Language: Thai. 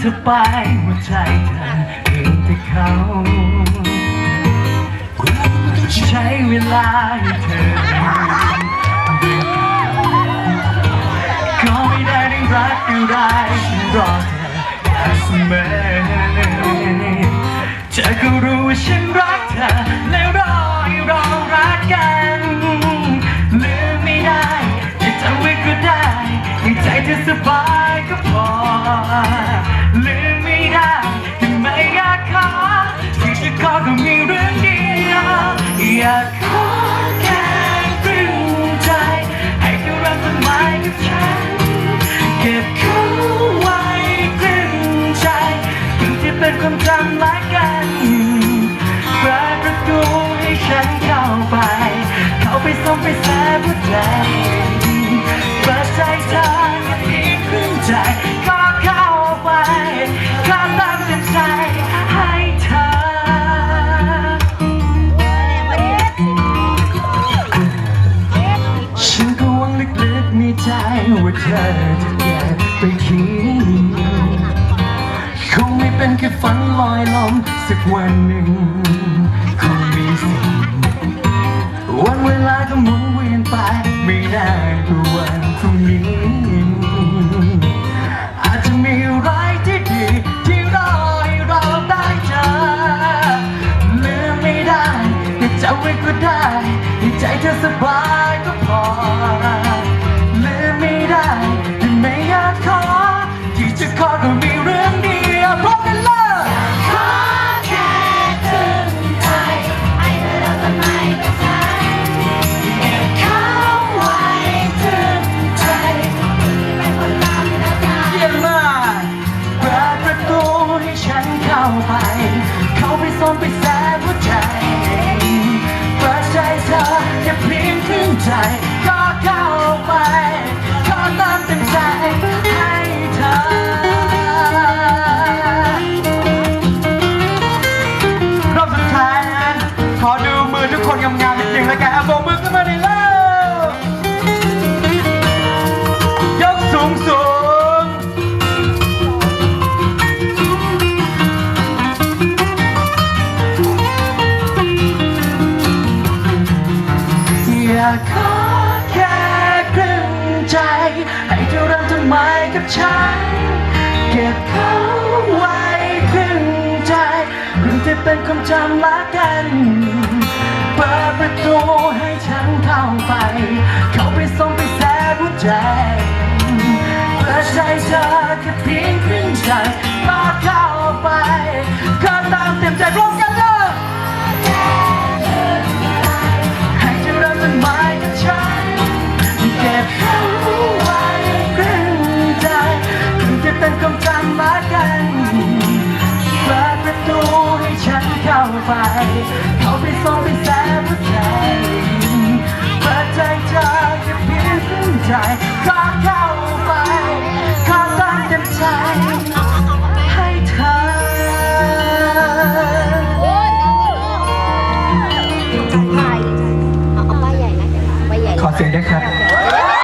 เธอไปหัวใจเธอเพียงแต่เขาใช้เวลาให้เธอ ก็ไม่ได้ได้รักอะไรฉันรอเธอเสมอเธอก็รู้ว่าฉันรัก ความจำละกันเปิดประตูให้ฉันเข้าไป เข้าไปส่งไปแสบหัวใจเปิดใจเธอแค่เพียงครึ่งใจก็เข้าไปก็ตามเต็มใจให้เธอฉันก็หวังลึกๆในใจว่าเธอจะเก็บไปคิด คงไม่เป็นแค่ฝันลอยลมสักวันหนึ่งคงมีสิ่งวันเวลาก็หมุนเวียนไปไม่ได้กว่าวันพรุ่งนี้ อาจจะมีอะไรที่ดีที่รอให้เราได้เจอลืมไม่ได้แต่จำไว้ก็ได้ให้ใจเธอสบาย อดูมือทุกคนงามๆนิดนึงแล้วกันเอาโบกมือขึ้นมาหน่อยเร็วยกสูงสูงอยากขอแค่ครึ่งใจ ให้เธอริ่มต้นใหม่กับฉัน เก็บเขาไว้ครึ่งใจเพื่อจะเป็นความจำละกัน ประตูให้ฉันเข้าไป เขาไปส่งไปแสบหัวใจเปิดใจเธอแค่เพียงครึ่งใจก็เข้าไปก็ตามเต็มใจร้อมกันเลยให้เธอเริ่มต้นใหม่กับฉันเก็บเขาไว้ครึ่งใจถึงจะเป็นความจำละกันเปิดประตูให้ฉันเข้าไป เขาไปส่งไปแสบ ปิดใจเธอแค่เพียงครึ่งใจก็เข้า